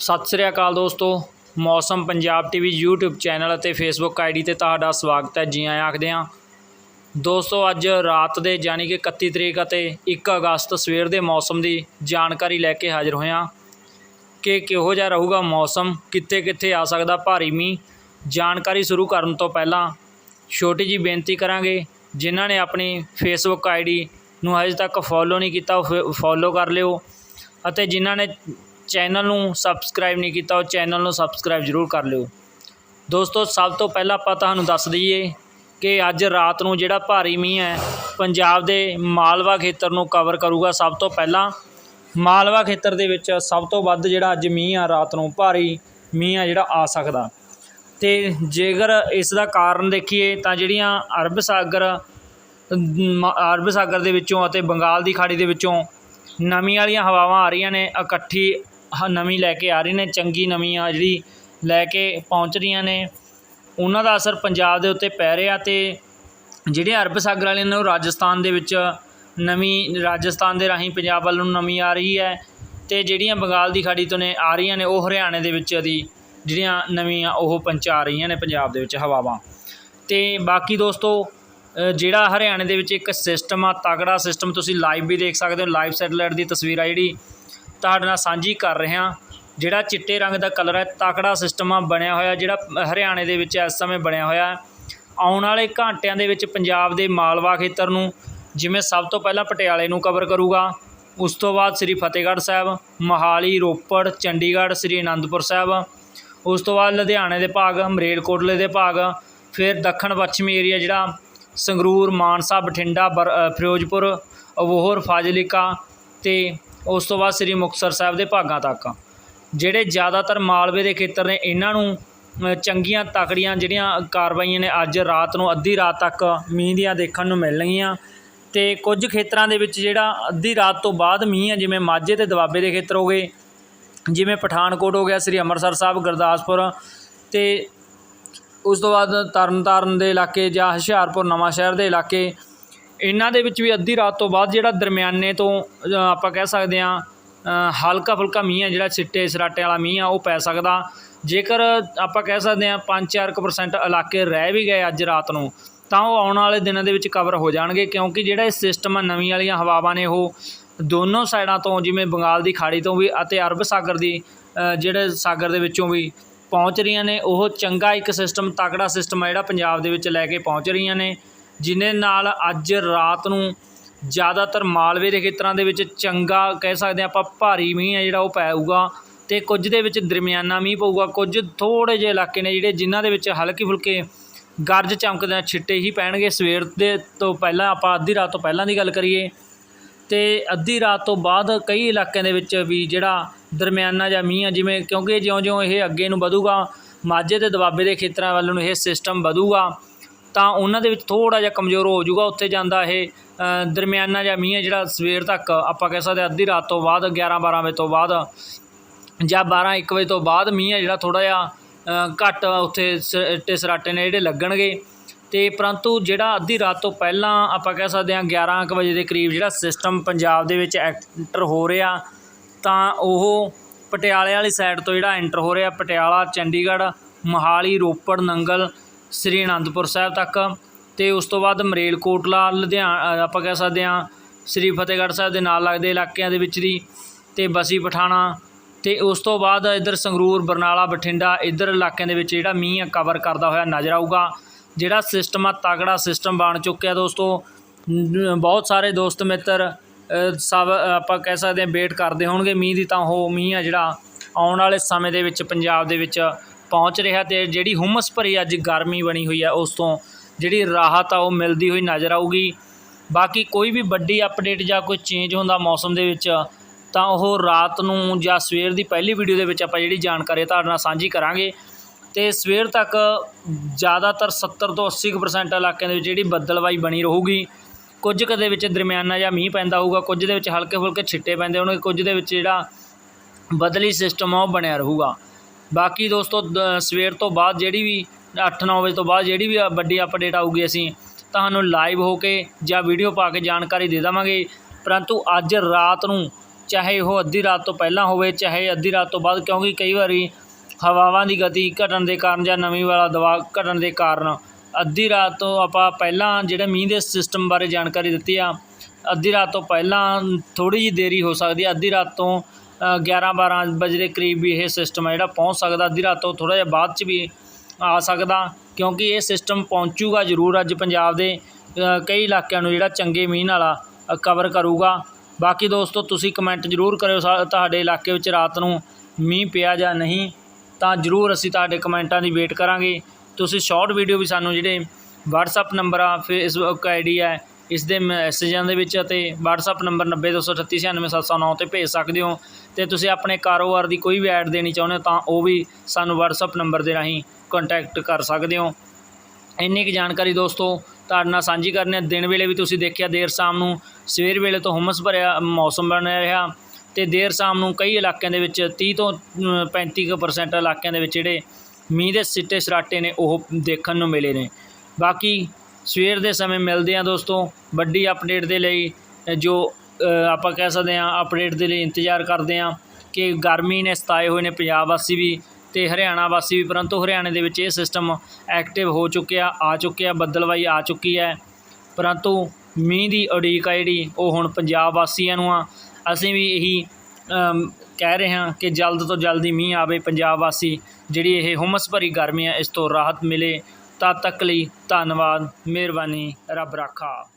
ਸਤਿ ਸ੍ਰੀ ਅਕਾਲ ਦੋਸਤੋ। Mausam Punjab TV YouTube channel ਅਤੇ Facebook ਆਈਡੀ ਤੇ ਤੁਹਾਡਾ ਸਵਾਗਤ ਹੈ। ਜੀ ਆਇਆਂ ਆਖਦੇ ਹਾਂ। ਦੋਸਤੋ, ਅੱਜ ਰਾਤ ਦੇ ਯਾਨੀ ਕਿ 31 ਤਰੀਕ ਅਤੇ 1 ਅਗਸਤ ਸਵੇਰ ਦੇ ਮੌਸਮ ਦੀ ਜਾਣਕਾਰੀ ਲੈ ਕੇ ਹਾਜ਼ਰ ਹੋਇਆ ਕਿ ਕਿਹੋ ਜਿਹਾ ਰਹੂਗਾ ਮੌਸਮ, ਕਿੱਥੇ ਕਿੱਥੇ ਆ ਸਕਦਾ ਭਾਰੀ ਮੀਂਹ, ਜਾਣਕਾਰੀ ਸ਼ੁਰੂ ਕਰਨ ਤੋਂ ਪਹਿਲਾਂ ਛੋਟੀ ਜੀ ਬੇਨਤੀ ਕਰਾਂਗੇ। ਜਿਨ੍ਹਾਂ ਨੇ ਆਪਣੀ ਫੇਸਬੁੱਕ ਆਈਡੀ ਨੂੰ ਹਜੇ ਤੱਕ ਫੋਲੋ ਨਹੀਂ ਕੀਤਾ, ਉਹ ਫੋਲੋ ਕਰ ਲਿਓ। ਅਤੇ ਜਿਨ੍ਹਾਂ ਨੇ ਚੈਨਲ ਨੂੰ ਸਬਸਕ੍ਰਾਈਬ ਨਹੀਂ ਕੀਤਾ, ਉਹ ਚੈਨਲ ਨੂੰ ਸਬਸਕ੍ਰਾਈਬ ਜ਼ਰੂਰ ਕਰ ਲਿਓ। ਦੋਸਤੋ, ਸਭ ਤੋਂ ਪਹਿਲਾਂ ਆਪਾਂ ਤੁਹਾਨੂੰ ਦੱਸ ਦਈਏ ਕਿ ਅੱਜ ਰਾਤ ਨੂੰ ਜਿਹੜਾ ਭਾਰੀ ਮੀਂਹ ਹੈ, ਪੰਜਾਬ ਦੇ ਮਾਲਵਾ ਖੇਤਰ ਨੂੰ ਕਵਰ ਕਰੂਗਾ ਸਭ ਤੋਂ ਪਹਿਲਾਂ। ਮਾਲਵਾ ਖੇਤਰ ਦੇ ਵਿੱਚ ਸਭ ਤੋਂ ਵੱਧ ਜਿਹੜਾ ਅੱਜ ਮੀਂਹ ਆ, ਰਾਤ ਨੂੰ ਭਾਰੀ ਮੀਂਹ ਆ ਜਿਹੜਾ ਆ ਸਕਦਾ। ਤੇ ਜੇਕਰ ਇਸ ਦਾ ਕਾਰਨ ਦੇਖੀਏ, ਤਾਂ ਜਿਹੜੀਆਂ ਅਰਬ ਸਾਗਰ, ਮ- ਅਰਬ ਸਾਗਰ ਦੇ ਵਿੱਚੋਂ ਅਤੇ ਬੰਗਾਲ ਦੀ ਖਾੜੀ ਦੇ ਵਿੱਚੋਂ ਨਮੀ ਵਾਲੀਆਂ ਹਵਾਵਾਂ ਆ ਰਹੀਆਂ ਨੇ, ਇਕੱਠੀ ਹ- ਨਵੀਂ ਲੈ ਕੇ ਆ ਰਹੀ ਨੇ, ਚੰਗੀ ਨਵੀਂ ਆ ਜਿਹੜੀ ਲੈ ਕੇ ਪਹੁੰਚ ਰਹੀਆਂ ਨੇ। ਉਹਨਾਂ ਦਾ ਅਸਰ ਪੰਜਾਬ ਦੇ ਉੱਤੇ ਪੈ ਰਿਹਾ ਅਤੇ ਜਿਹੜੇ ਅਰਬ ਸਾਗਰ ਵਾਲੇ ਨੇ ਉਹ ਰਾਜਸਥਾਨ ਦੇ ਵਿੱਚ ਨਵੀਂ, ਰਾਜਸਥਾਨ ਦੇ ਰਾਹੀਂ ਪੰਜਾਬ ਵੱਲ ਨੂੰ ਨਵੀਂ ਆ ਰਹੀ ਹੈ ਅਤੇ ਜਿਹੜੀਆਂ ਬੰਗਾਲ ਦੀ ਖਾੜੀ ਤੋਂ ਨੇ ਆ ਰਹੀਆਂ ਨੇ, ਉਹ ਹਰਿਆਣੇ ਦੇ ਵਿੱਚ ਦੀ ਜਿਹੜੀਆਂ ਨਵੀਆਂ ਉਹ ਪਹੁੰਚਾ ਰਹੀਆਂ ਨੇ ਪੰਜਾਬ ਦੇ ਵਿੱਚ ਹਵਾਵਾਂ। ਅਤੇ ਬਾਕੀ ਦੋਸਤੋ ਜਿਹੜਾ ਹਰਿਆਣੇ ਦੇ ਵਿੱਚ ਇੱਕ ਸਿਸਟਮ ਆ ਤਗੜਾ ਸਿਸਟਮ ਤੁਸੀਂ ਲਾਈਵ ਵੀ ਦੇਖ ਸਕਦੇ ਹੋ ਲਾਈਵ ਸੈਟੇਲਾਈਟ ਦੀ ਤਸਵੀਰ ਆ ਜਿਹੜੀ। ਤੁਹਾਡੇ ਨਾਲ ਸਾਂਝੀ ਕਰ ਰਿਹਾ ਜਿਹੜਾ ਚਿੱਟੇ ਰੰਗ ਦਾ ਕਲਰ ਹੈ, ਤਕੜਾ ਸਿਸਟਮ ਆ ਬਣਿਆ ਹੋਇਆ, ਜਿਹੜਾ ਹਰਿਆਣੇ ਦੇ ਵਿੱਚ ਇਸ ਸਮੇਂ ਬਣਿਆ ਹੋਇਆ ਆਉਣ ਵਾਲੇ ਘੰਟਿਆਂ ਦੇ ਵਿੱਚ ਪੰਜਾਬ ਦੇ ਮਾਲਵਾ ਖੇਤਰ ਨੂੰ ਜਿਵੇਂ ਸਭ ਤੋਂ ਪਹਿਲਾਂ ਪਟਿਆਲੇ ਨੂੰ ਕਵਰ ਕਰੂਗਾ। ਉਸ ਤੋਂ ਬਾਅਦ ਸ੍ਰੀ ਫਤਿਹਗੜ੍ਹ ਸਾਹਿਬ, ਮੋਹਾਲੀ, ਰੋਪੜ, ਚੰਡੀਗੜ੍ਹ, ਸ੍ਰੀ ਅਨੰਦਪੁਰ ਸਾਹਿਬ। ਉਸ ਤੋਂ ਬਾਅਦ ਲੁਧਿਆਣੇ ਦੇ ਭਾਗ, ਮਰੇਲਕੋਟਲੇ ਦੇ ਭਾਗ। ਫਿਰ ਦੱਖਣ ਪੱਛਮੀ ਏਰੀਆ ਜਿਹੜਾ ਸੰਗਰੂਰ, ਮਾਨਸਾ, ਬਠਿੰਡਾ, ਬਰ- ਫਿਰੋਜ਼ਪੁਰ ਅਬੋਹਰ ਫਾਜ਼ਿਲਕਾ ਤੇ ਉਸ ਤੋਂ ਬਾਅਦ ਸ੍ਰੀ ਮੁਕਤਸਰ ਸਾਹਿਬ ਦੇ ਭਾਗਾਂ ਤੱਕ। ਜਿਹੜੇ ਜ਼ਿਆਦਾਤਰ ਮਾਲਵੇ ਦੇ ਖੇਤਰ ਨੇ, ਇਹਨਾਂ ਨੂੰ ਚੰਗੀਆਂ ਤਕੜੀਆਂ ਜਿਹੜੀਆਂ ਕਾਰਵਾਈਆਂ ਨੇ, ਅੱਜ ਰਾਤ ਨੂੰ, ਅੱਧੀ ਰਾਤ ਤੱਕ ਮੀਂਹ ਦੀਆਂ ਦੇਖਣ ਨੂੰ ਮਿਲਣਗੀਆਂ। ਤੇ ਕੁਝ ਖੇਤਰਾਂ ਦੇ ਵਿੱਚ ਜਿਹੜਾ ਅੱਧੀ ਰਾਤ ਤੋਂ ਬਾਅਦ ਮੀਂਹ ਹੈ, ਜਿਵੇਂ ਮਾਝੇ ਤੇ ਦੁਆਬੇ ਦੇ ਖੇਤਰ ਹੋ ਗਏ, ਜਿਵੇਂ ਪਠਾਨਕੋਟ ਹੋ ਗਿਆ, ਸ੍ਰੀ ਅੰਮ੍ਰਿਤਸਰ ਸਾਹਿਬ, ਗੁਰਦਾਸਪੁਰ ਤੇ ਉਸ ਤੋਂ ਬਾਅਦ ਤਰਨਤਾਰਨ ਦੇ ਇਲਾਕੇ ਜਾਂ ਹੁਸ਼ਿਆਰਪੁਰ ਨਵਾਂ ਸ਼ਹਿਰ ਦੇ ਇਲਾਕੇ ਇਹਨਾਂ ਦੇ ਵਿੱਚ ਵੀ ਅੱਧੀ ਰਾਤ ਤੋਂ ਬਾਅਦ ਜਿਹੜਾ ਦਰਮਿਆਨੇ ਤੋਂ ਆਪਾਂ ਕਹਿ ਸਕਦੇ ਹਾਂ ਹਲਕਾ ਫੁਲਕਾ ਮੀਂਹ ਆ ਜਿਹੜਾ ਸਿੱਟੇ ਸਰਾਟੇ ਵਾਲਾ ਮੀਂਹ ਆ, ਉਹ ਪੈ ਸਕਦਾ। ਜੇਕਰ ਆਪਾਂ ਕਹਿ ਸਕਦੇ ਹਾਂ 5-4% ਇਲਾਕੇ ਰਹਿ ਵੀ ਗਏ ਅੱਜ ਰਾਤ ਨੂੰ, ਤਾਂ ਉਹ ਆਉਣ ਵਾਲੇ ਦਿਨਾਂ ਦੇ ਵਿੱਚ ਕਵਰ ਹੋ ਜਾਣਗੇ, ਕਿਉਂਕਿ ਜਿਹੜਾ ਇਹ ਸਿਸਟਮ ਆ, ਨਵੀਂ ਵਾਲੀਆਂ ਹਵਾਵਾਂ ਨੇ ਉਹ, ਦੋਨੋਂ ਸਾਈਡਾਂ ਤੋਂ ਜਿਵੇਂ ਬੰਗਾਲ ਦੀ ਖਾੜੀ ਤੋਂ ਵੀ ਅਤੇ ਅਰਬ ਸਾਗਰ ਦੀ ਜਿਹੜੇ ਸਾਗਰ ਦੇ ਵਿੱਚੋਂ ਵੀ ਪਹੁੰਚ ਰਹੀਆਂ ਨੇ, ਉਹ ਚੰਗਾ ਇੱਕ ਸਿਸਟਮ ਤਕੜਾ ਸਿਸਟਮ ਆ ਜਿਹੜਾ ਪੰਜਾਬ ਦੇ ਵਿੱਚ ਲੈ ਕੇ ਪਹੁੰਚ ਰਹੀਆਂ ਨੇ। ਜਿਨੇ ਨਾਲ ਅੱਜ ਰਾਤ ਨੂੰ ਜ਼ਿਆਦਾਤਰ ਮਾਲਵੇ ਦੇ ਖੇਤਰਾਂ ਦੇ ਵਿੱਚ ਚੰਗਾ ਕਹਿ ਸਕਦੇ ਹਾਂ ਆਪਾਂ ਭਾਰੀ ਮੀਂਹ ਹੈ ਜਿਹੜਾ ਉਹ ਪਊਗਾ ਤੇ ਕੁਝ ਦੇ ਵਿੱਚ ਦਰਮਿਆਨਾ ਮੀਂਹ ਪਊਗਾ। ਕੁਝ ਥੋੜੇ ਜਿਹੇ ਇਲਾਕੇ ਨੇ ਜਿਹੜੇ ਜਿਨ੍ਹਾਂ ਦੇ ਵਿੱਚ ਹਲਕੀ ਫੁਲਕੇ ਗਰਜ ਚਮਕਦੇ ਛਿੱਟੇ ਹੀ ਪੈਣਗੇ। ਸਵੇਰ ਦੇ ਤੋਂ ਪਹਿਲਾਂ ਆਪਾਂ ਅੱਧੀ ਰਾਤ ਤੋਂ ਪਹਿਲਾਂ ਦੀ ਗੱਲ ਕਰੀਏ ਤੇ ਅੱਧੀ ਰਾਤ ਤੋਂ ਬਾਅਦ ਕਈ ਇਲਾਕਿਆਂ ਦੇ ਵਿੱਚ ਵੀ ਜਿਹੜਾ ਦਰਮਿਆਨਾ ਜਾਂ ਮੀਂਹ ਆ, ਜਿਵੇਂ ਕਿਉਂਕਿ ਜਿਉਂ-ਜਿਉਂ ਇਹ ਅੱਗੇ ਨੂੰ ਵਧੂਗਾ, ਮਾਝੇ ਤੇ ਦੁਆਬੇ ਦੇ ਖੇਤਰਾਂ ਵੱਲ ਨੂੰ ਇਹ ਸਿਸਟਮ ਵਧੂਗਾ। ਤਾਂ ਉਹਨਾਂ ਦੇ ਵਿੱਚ ਥੋੜਾ ਜਿਹਾ ਕਮਜ਼ੋਰ ਹੋ ਜਾਊਗਾ, ਉੱਥੇ ਜਾਂਦਾ ਇਹ ਦਰਮਿਆਨਾ ਜਾਂ ਮੀਂਹ ਹੈ ਜਿਹੜਾ ਸਵੇਰ ਤੱਕ, ਆਪਾਂ ਕਹਿ ਸਕਦੇ ਹਾਂ ਅੱਧੀ ਰਾਤ ਤੋਂ ਬਾਅਦ 11 12 ਵਜੇ ਤੋਂ ਬਾਅਦ ਜਾਂ 12 1 ਵਜੇ ਤੋਂ ਬਾਅਦ ਮੀਂਹ ਹੈ ਜਿਹੜਾ ਥੋੜਾ ਜਿਹਾ ਘੱਟ ਉੱਥੇ ਸਿੱਟੇ ਸਰਾਟੇ ਨੇ ਜਿਹੜੇ ਲੱਗਣਗੇ। ਤੇ ਪਰੰਤੂ ਜਿਹੜਾ ਅੱਧੀ ਰਾਤ ਤੋਂ ਪਹਿਲਾਂ ਆਪਾਂ ਕਹਿ ਸਕਦੇ ਹਾਂ 11 ਕੁ ਵਜੇ ਦੇ ਕਰੀਬ ਜਿਹੜਾ ਸਿਸਟਮ ਪੰਜਾਬ ਦੇ ਵਿੱਚ ਐਂਟਰ ਹੋ ਰਿਹਾ, ਤਾਂ ਉਹ ਪਟਿਆਲੇ ਵਾਲੀ ਸਾਈਡ ਤੋਂ ਜਿਹੜਾ ਐਂਟਰ ਹੋ ਰਿਹਾ, ਪਟਿਆਲਾ, ਚੰਡੀਗੜ੍ਹ, ਮੋਹਾਲੀ, ਰੋਪੜ, ਨੰਗਲ ਸ੍ਰੀ ਅਨੰਦਪੁਰ ਸਾਹਿਬ ਤੱਕ ਤੇ ਉਸ ਤੋਂ ਬਾਅਦ ਮਰੇਲਕੋਟਲਾ ਲੁਧਿਆਣਾ ਆਪਾਂ ਕਹਿ ਸਕਦੇ ਹਾਂ ਸ੍ਰੀ ਫਤਿਹਗੜ੍ਹ ਸਾਹਿਬ ਦੇ ਨਾਲ ਲੱਗਦੇ ਇਲਾਕਿਆਂ ਦੇ ਵਿੱਚ ਦੀ ਤੇ ਬਸੀ ਪਠਾਣਾ ਤੇ ਉਸ ਤੋਂ ਬਾਅਦ ਇੱਧਰ ਸੰਗਰੂਰ, ਬਰਨਾਲਾ, ਬਠਿੰਡਾ, ਇੱਧਰ ਇਲਾਕਿਆਂ ਦੇ ਵਿੱਚ ਜਿਹੜਾ ਮੀਂਹ ਕਵਰ ਕਰਦਾ ਹੋਇਆ ਨਜ਼ਰ ਆਊਗਾ। ਜਿਹੜਾ ਸਿਸਟਮ ਆ ਤਗੜਾ ਸਿਸਟਮ ਬਣ ਚੁੱਕਿਆ ਦੋਸਤੋ। ਬਹੁਤ ਸਾਰੇ ਦੋਸਤ ਮਿੱਤਰ ਸਭ ਆਪਾਂ ਕਹਿ ਸਕਦੇ ਹਾਂ ਵੇਟ ਕਰਦੇ ਹੋਣਗੇ ਮੀਂਹ ਦੀ ਤਾਂ ਉਹ ਮੀਂਹ ਆ ਜਿਹੜਾ ਆਉਣ ਵਾਲੇ ਸਮੇਂ ਦੇ ਵਿੱਚ ਪੰਜਾਬ ਦੇ ਵਿੱਚ ਪਹੁੰਚ ਰਿਹਾ ਤੇ ਜਿਹੜੀ ਹੁਮਸ ਭਰੀ ਅੱਜ ਗਰਮੀ ਬਣੀ ਹੋਈ ਹੈ ਉਸ ਤੋਂ ਜਿਹੜੀ ਰਾਹਤ ਆ, ਉਹ ਮਿਲਦੀ ਹੋਈ ਨਜ਼ਰ ਆਊਗੀ। ਬਾਕੀ ਕੋਈ ਵੀ ਵੱਡੀ ਅਪਡੇਟ ਜਾਂ ਕੋਈ ਚੇਂਜ ਹੁੰਦਾ ਮੌਸਮ ਦੇ ਵਿੱਚ, ਤਾਂ ਉਹ ਰਾਤ ਨੂੰ ਜਾਂ ਸਵੇਰ ਦੀ ਪਹਿਲੀ ਵੀਡੀਓ ਦੇ ਵਿੱਚ ਆਪਾਂ ਜਿਹੜੀ ਜਾਣਕਾਰੀ ਤੁਹਾਡੇ ਨਾਲ ਸਾਂਝੀ ਕਰਾਂਗੇ। ਤੇ ਸਵੇਰ ਤੱਕ ਜ਼ਿਆਦਾਤਰ 70 ਤੋਂ 80% ਇਲਾਕਿਆਂ ਦੇ ਵਿੱਚ ਜਿਹੜੀ ਬੱਦਲਵਾਈ ਬਣੀ ਰਹੂਗੀ। ਕੁਝ ਕਦੇ ਵਿੱਚ ਦਰਮਿਆਨਾ ਜਾਂ ਮੀਂਹ ਪੈਂਦਾ ਹੋਊਗਾ, ਕੁਝ ਦੇ ਵਿੱਚ ਹਲਕੇ ਫੁਲਕੇ ਛਿੱਟੇ ਪੈਂਦੇ ਹੋਣਗੇ, ਕੁਝ ਦੇ ਵਿੱਚ ਜਿਹੜਾ ਬਦਲੀ ਸਿਸਟਮ ਆ, ਉਹ ਬਣਿਆ ਰਹੂਗਾ। ਬਾਕੀ ਦੋਸਤੋ, ਦ- ਸਵੇਰ ਤੋਂ ਬਾਅਦ ਜਿਹੜੀ ਵੀ 8-9 ਵਜੇ ਤੋਂ ਬਾਅਦ ਜਿਹੜੀ ਵੀ ਵੱਡੀ ਅਪਡੇਟ ਆਊਗੀ ਅਸੀਂ, ਤੁਹਾਨੂੰ ਲਾਈਵ ਹੋ ਕੇ ਜਾਂ ਵੀਡੀਓ ਪਾ ਕੇ ਜਾਣਕਾਰੀ ਦੇ ਦੇਵਾਂਗੇ। ਪਰੰਤੂ ਅੱਜ ਰਾਤ ਨੂੰ, ਚਾਹੇ ਉਹ ਅੱਧੀ ਰਾਤ ਤੋਂ ਪਹਿਲਾਂ ਹੋਵੇ, ਚਾਹੇ ਅੱਧੀ ਰਾਤ ਤੋਂ ਬਾਅਦ, ਕਿਉਂਕਿ ਕਈ ਵਾਰੀ ਹਵਾਵਾਂ ਦੀ ਗਤੀ ਘਟਣ ਦੇ ਕਾਰਨ ਜਾਂ ਨਮੀ ਵਾਲਾ ਦਬਾਅ ਘਟਣ ਦੇ ਕਾਰਨ ਅੱਧੀ ਰਾਤ ਤੋਂ ਆਪਾਂ ਪਹਿਲਾਂ ਜਿਹੜੇ ਮੀਂਹ ਦੇ ਸਿਸਟਮ ਬਾਰੇ ਜਾਣਕਾਰੀ ਦਿੱਤੀ ਆ, ਅੱਧੀ ਰਾਤ ਤੋਂ ਪਹਿਲਾਂ ਥੋੜੀ ਜਿਹੀ ਦੇਰੀ ਹੋ ਸਕਦੀ ਹੈ ਅੱਧੀ ਰਾਤ ਤੋਂ 11 12 ਵਜੇ ਦੇ ਕਰੀਬ ਵੀ ਇਹ ਸਿਸਟਮ ਹੈ ਜਿਹੜਾ ਪਹੁੰਚ ਸਕਦਾ, ਅੱਧੀ ਰਾਤ ਤੋਂ ਥੋੜਾ ਜਿਹਾ ਬਾਅਦ ਚ ਵੀ ਆ ਸਕਦਾ, ਕਿਉਂਕਿ ਇਹ ਸਿਸਟਮ ਪਹੁੰਚੂਗਾ ਜ਼ਰੂਰ। ਅੱਜ ਪੰਜਾਬ ਦੇ ਕਈ ਇਲਾਕਿਆਂ ਨੂੰ ਜਿਹੜਾ ਚੰਗੇ ਮੀਂਹ ਨਾਲ ਕਵਰ ਕਰੂਗਾ। ਬਾਕੀ ਦੋਸਤੋ, ਤੁਸੀਂ ਕਮੈਂਟ ਜ਼ਰੂਰ ਕਰਿਓ ਸਾ- ਤੁਹਾਡੇ ਇਲਾਕੇ ਵਿੱਚ ਰਾਤ ਨੂੰ ਮੀਂਹ ਪਿਆ ਜਾਂ ਨਹੀਂ, ਤਾਂ ਜ਼ਰੂਰ ਅਸੀਂ ਤੁਹਾਡੇ ਕਮੈਂਟਾਂ ਦੀ ਵੇਟ ਕਰਾਂਗੇ। ਤੁਸੀਂ ਸ਼ਾਰਟ ਵੀਡੀਓ ਵੀ ਸਾਨੂੰ ਜਿਹੜੇ WhatsApp ਨੰਬਰ ਆ ਫੇਸਬੁੱਕ ਆਈਡੀ ਹੈ ਇਸ ਦੇ ਮੈਸੇਜਾਂ ਦੇ ਵਿੱਚ ਅਤੇ WhatsApp ਨੰਬਰ 9023397709 ਤੇ ਭੇਜ ਸਕਦੇ ਹੋ। ਤੇ ਤੁਸੀਂ ਆਪਣੇ ਕਾਰੋਬਾਰ ਦੀ ਕੋਈ ਵੀ ਐਡ ਦੇਣੀ ਚਾਹੁੰਦੇ ਹੋ ਤਾਂ ਉਹ ਵੀ ਸਾਨੂੰ WhatsApp ਨੰਬਰ ਦੇ ਰਾਹੀਂ ਕੰਟੈਕਟ ਕਰ ਸਕਦੇ ਹੋ। ਇੰਨੀ ਕੁ ਜਾਣਕਾਰੀ ਦੋਸਤੋ ਤੁਹਾਡੇ ਨਾਲ ਸਾਂਝੀ ਕਰਨੀ ਹੈ ਦਿਨ ਵੇਲੇ ਵੀ ਤੁਸੀਂ ਦੇਖਿਆ ਦੇਰ ਸ਼ਾਮ ਨੂੰ ਸਵੇਰ ਵੇਲੇ ਤੋਂ ਹੁਮਸ ਭਰਿਆ ਮੌਸਮ ਬਣਿਆ ਰਿਹਾ ਤੇ ਦੇਰ ਸ਼ਾਮ ਨੂੰ ਕਈ ਇਲਾਕਿਆਂ ਦੇ ਵਿੱਚ 30 ਤੋਂ ਅਮ, 35 ਕੁ percent ਇਲਾਕਿਆਂ ਦੇ ਵਿੱਚ ਜਿਹੜੇ ਮੀਂਹ ਦੇ ਸਿੱਟੇ ਸਰਾਟੇ ਨੇ ਉਹ ਦੇਖਣ ਨੂੰ ਮਿਲੇ ਨੇ। ਬਾਕੀ ਸਵੇਰ ਦੇ ਸਮੇਂ ਮਿਲਦੇ ਆ ਦੋਸਤੋ, ਵੱਡੀ ਅਪਡੇਟ ਦੇ ਲਈ ਜੋ ਆਪਾਂ ਕਹਿ ਸਕਦੇ ਹਾਂ ਅਪਡੇਟ ਦੇ ਲਈ ਇੰਤਜ਼ਾਰ ਕਰਦੇ ਹਾਂ ਕਿ ਗਰਮੀ ਨੇ ਸਤਾਏ ਹੋਏ ਨੇ ਪੰਜਾਬ ਵਾਸੀ ਵੀ ਤੇ ਹਰਿਆਣਾ ਵਾਸੀ ਵੀ, ਪਰੰਤੂ ਹਰਿਆਣੇ ਦੇ ਵਿੱਚ ਇਹ ਸਿਸਟਮ ਐਕਟਿਵ ਹੋ ਚੁੱਕਿਆ, ਆ ਚੁੱਕਿਆ, ਬੱਦਲਵਾਈ ਆ ਚੁੱਕੀ ਹੈ। ਪਰੰਤੂ ਮੀਂਹ ਦੀ ਉਡੀਕ ਆ ਜਿਹੜੀ, ਉਹ ਹੁਣ ਪੰਜਾਬ ਵਾਸੀਆਂ ਨੂੰ ਆ। ਅਸੀਂ ਵੀ ਇਹੀ ਕਹਿ ਰਹੇ ਹਾਂ ਕਿ ਜਲਦ ਤੋਂ ਜਲਦੀ ਮੀਂਹ ਆਵੇ ਪੰਜਾਬ ਵਾਸੀ, ਜਿਹੜੀ ਇਹ ਹੁਮਸ ਭਰੀ ਗਰਮੀ ਆ, ਇਸ ਤੋਂ ਰਾਹਤ ਮਿਲੇ। ਤਦ ਤੱਕ ਲਈ ਧੰਨਵਾਦ ਮਿਹਰਬਾਨੀ ਰੱਬ ਰਾਖਾ।